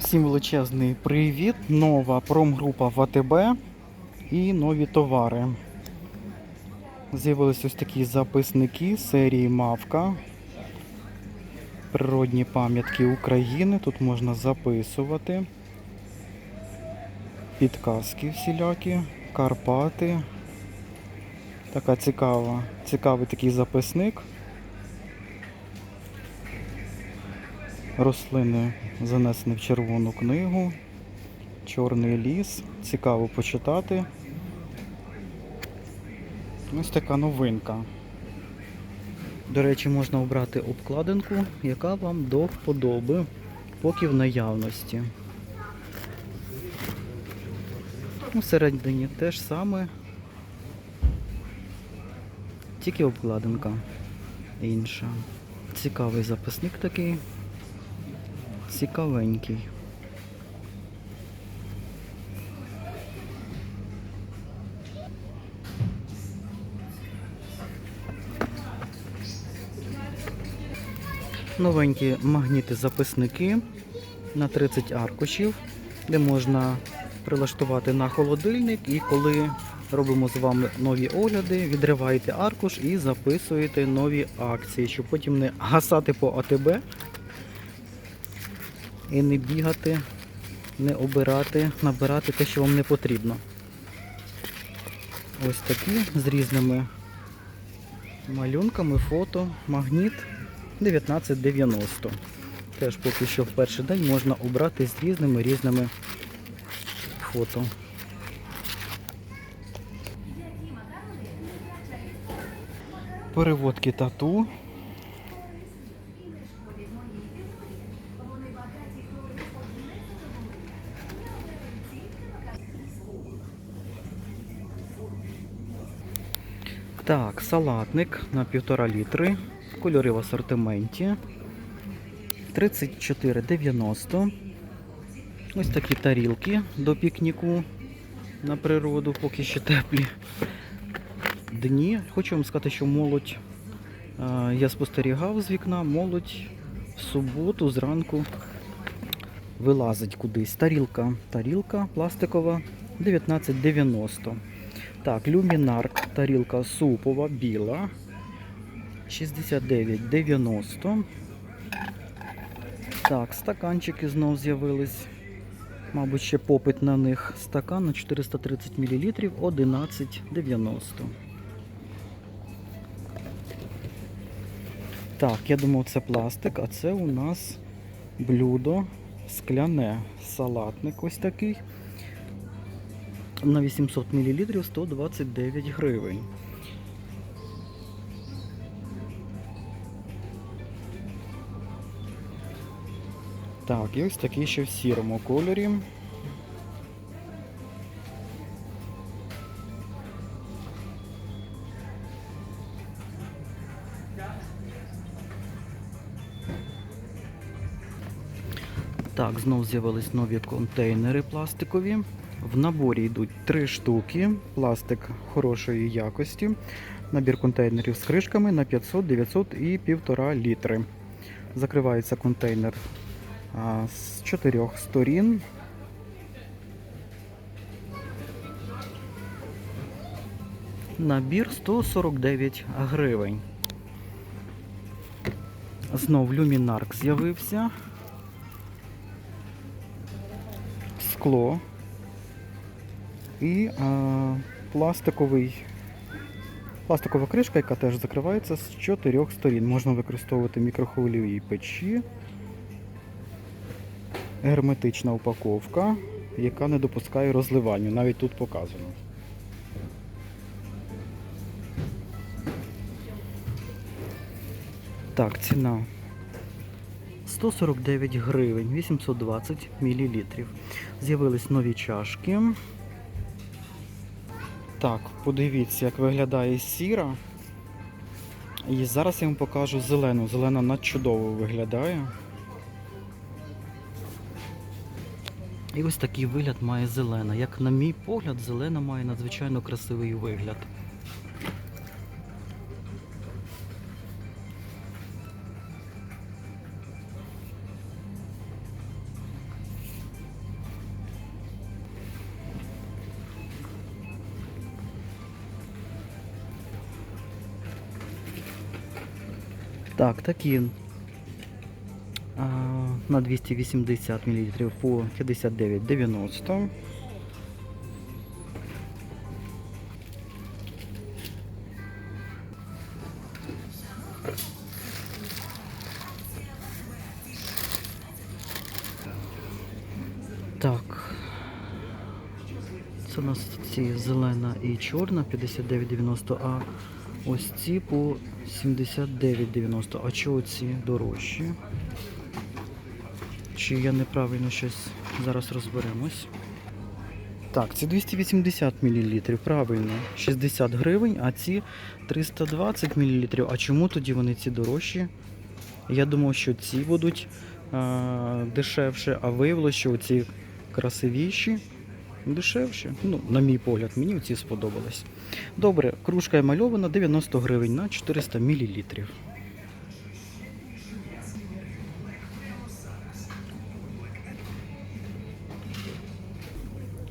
Всім величезний привіт! Нова промгрупа ВТБ і нові товари. З'явились ось такі записники серії Мавка. Природні пам'ятки України. Тут можна записувати. Підказки всілякі, Карпати. Така цікава, цікавий такий записник. Рослини занесені в червону книгу. Чорний ліс. Цікаво почитати. Ось така новинка. До речі, можна обрати обкладинку, яка вам до вподоби, поки в наявності. Ну, Всередині те ж саме. Тільки обкладинка інша. Цікавий записник такий. Цікавенький. Новенькі магніти-записники на 30 аркушів, де можна прилаштувати на холодильник і коли робимо з вами нові огляди, відриваєте аркуш і записуєте нові акції, щоб потім не гасати по АТБ і не бігати, не обирати, набирати те, що вам не потрібно. Ось такі з різними малюнками, фото, магніт 1990. Теж поки що в перший день можна обрати з різними різними фото. Переводки тату. Так, салатник на півтора літри. Кольори в асортименті. 34,90. Ось такі тарілки до пікніку на природу, поки ще теплі дні. Хочу вам сказати, що молодь, я спостерігав з вікна, молодь в суботу зранку вилазить кудись. Тарілка, тарілка пластикова 19,90. Так, люмінарк, тарілка супова, біла. 69,90. Так, стаканчики знов з'явились. Мабуть, ще попит на них. Стакан на 430 мл 11,90. Так, я думав, це пластик, а це у нас блюдо скляне. Салатник ось такий. На 800 мл 129 гривень. Так, і ось такий ще в сірому кольорі. Так, знов з'явились нові контейнери пластикові. В наборі йдуть три штуки, пластик хорошої якості. Набір контейнерів з кришками на 500, 900 і 1,5 літри. Закривається контейнер з чотирьох сторін. Набір 149 гривень. Знов люмінарк з'явився. Скло і а, пластиковий, пластикова кришка, яка теж закривається з чотирьох сторін. Можна використовувати мікрохвильові печі, герметична упаковка, яка не допускає розливання. Навіть тут показано. Так, ціна 149 гривень, 820 мл. З'явились нові чашки. Так, подивіться, як виглядає сіра. І зараз я вам покажу зелену. Зелена надчудово виглядає. І ось такий вигляд має зелена. Як на мій погляд, зелена має надзвичайно красивий вигляд. Так, такі а, на 280 мл по 59,90. Так. Це у нас ці зелена і чорна 59,90, а ось ці по 79,90. А чого ці дорожчі? Чи я неправильно щось зараз розберемось? Так, це 280 мл, правильно, 60 гривень, а ці 320 мл. А чому тоді вони ці дорожчі? Я думав, що ці будуть а, дешевше, а виявилося, що ці красивіші, дешевші. Ну, на мій погляд, мені ці сподобались. Добре, кружка емальована 90 гривень на 400 мл.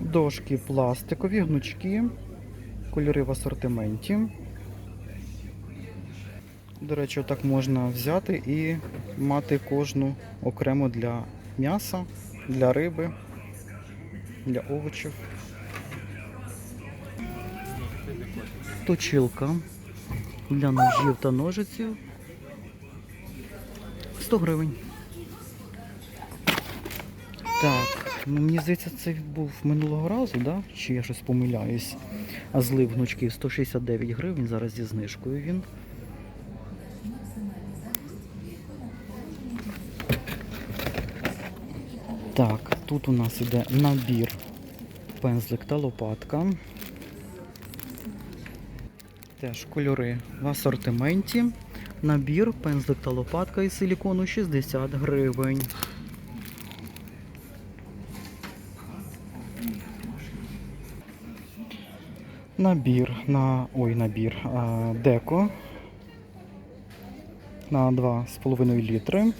Дошки пластикові, гнучки, кольори в асортименті. До речі, так можна взяти і мати кожну окремо для м'яса, для риби, для овочів. Точилка для ножів та ножиців 100 гривень. Так, ну мені здається, це був минулого разу, да? чи я щось помиляюсь. А злив гнучків 169 гривень, зараз зі знижкою він. Так, тут у нас іде набір пензлик та лопатка. Теж кольори в асортименті. Набір, пензлик та лопатка із силікону 60 гривень. Набір на. ой, набір. А, деко на 2,5 літри.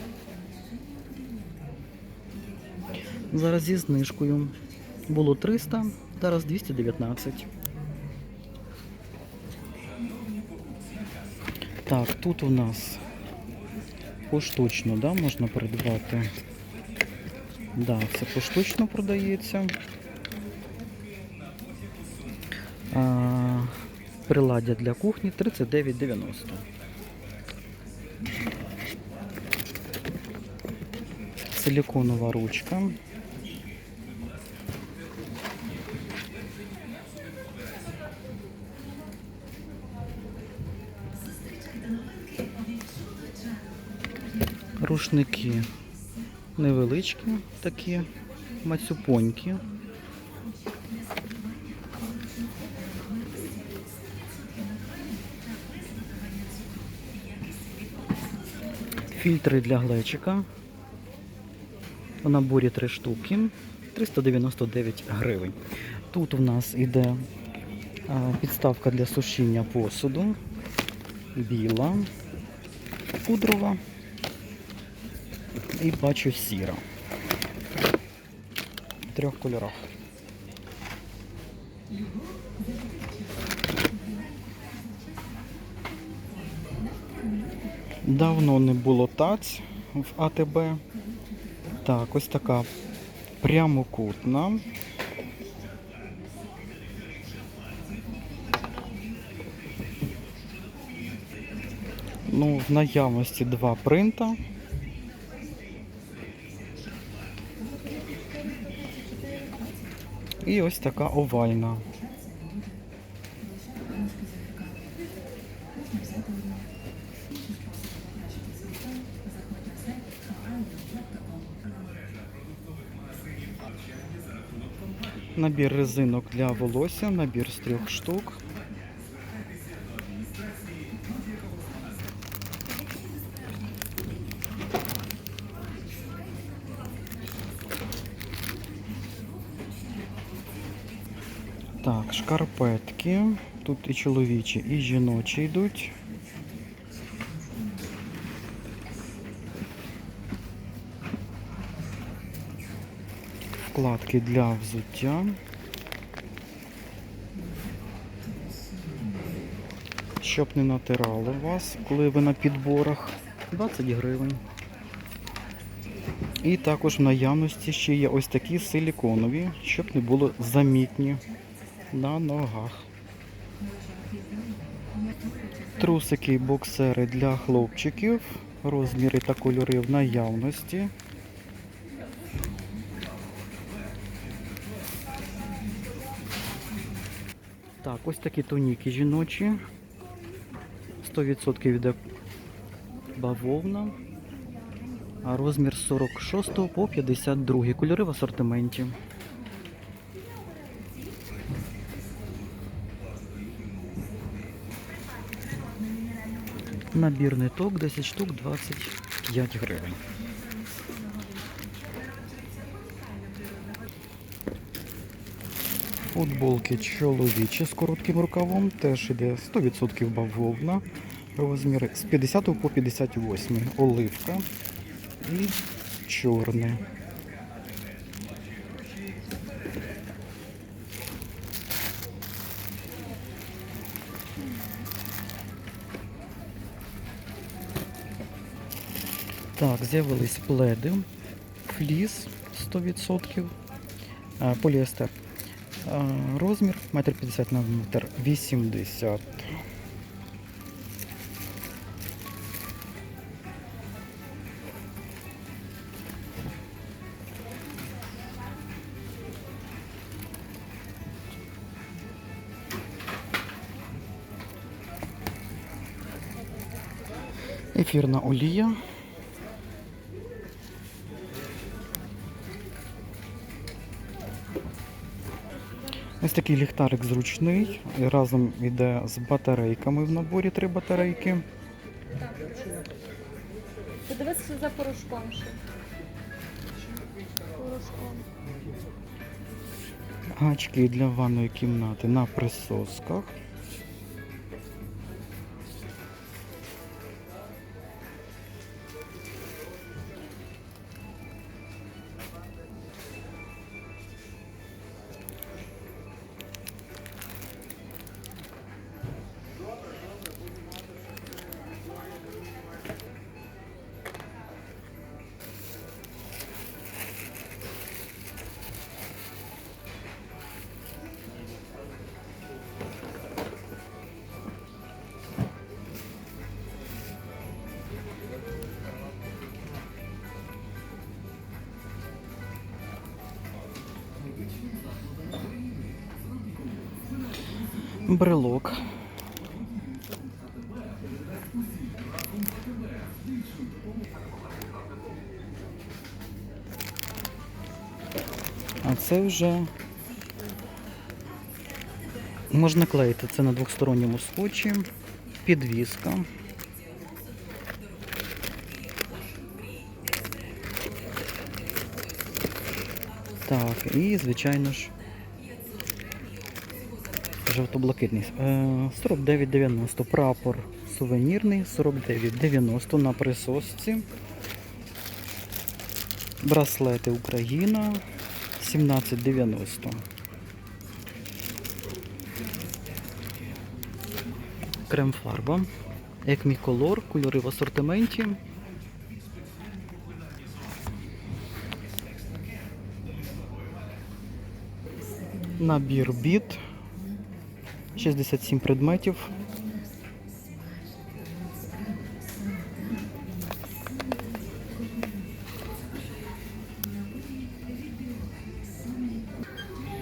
Зараз зі знижкою. Було 300, зараз 219. Так, тут у нас поштучно, да, можна придбати. Да, це поштучно продається. А, приладдя для кухні 39,90. Силиконова ручка. Рушники невеличкі, такі мацюпонькі. Фільтри для глечика. У наборі 3 штуки. 399 гривень. Тут у нас іде підставка для сушіння посуду. Біла, пудрова і бачу сіра. В трьох кольорах. Давно не було таць в АТБ. Так, ось така прямокутна. Ну, в наявності два принта. І ось така овальна. Набір резинок для волосся, набір з трьох штук. Так, шкарпетки. Тут і чоловічі, і жіночі йдуть. Вкладки для взуття. Щоб не натирало вас, коли ви на підборах. 20 гривень. І також в наявності ще є ось такі силіконові, щоб не було замітні на ногах. Трусики боксери для хлопчиків. Розміри та кольори в наявності. Так, ось такі тоніки жіночі. 100% йде бавовна. А розмір 46 по 52. Кольори в асортименті. Набір ниток 10 штук 25 гривень. Футболки чоловічі з коротким рукавом теж іде 100% бавовна. Розміри з 50 по 58. Оливка і чорне. Так, з'явились пледи, фліс 100%, а, поліестер. Розмір 1,50 на 1,80 м. Ефірна олія. Ось такий ліхтарик зручний. І разом йде з батарейками в наборі три батарейки. Подивитися за порошком ще. Порошком. Гачки для ванної кімнати на присосках. Брелок. А це вже можна клеїти це на двосторонньому скотчі, підвіска. Так, і звичайно ж жовто-блакитний. Е, 49,90 прапор сувенірний, 49,90 на присосці. Браслети Україна 17,90. Крем-фарба. Екміколор, кольори в асортименті. Набір біт. 67 предметів.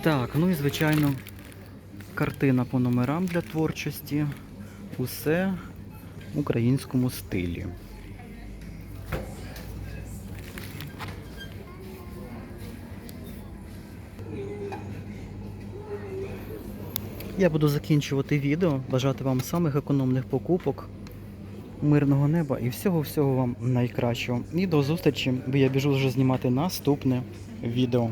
Так, ну і звичайно, картина по номерам для творчості. Усе в українському стилі. Я буду закінчувати відео. Бажати вам самих економних покупок, мирного неба і всього-всього вам найкращого. І до зустрічі, бо я біжу вже знімати наступне відео.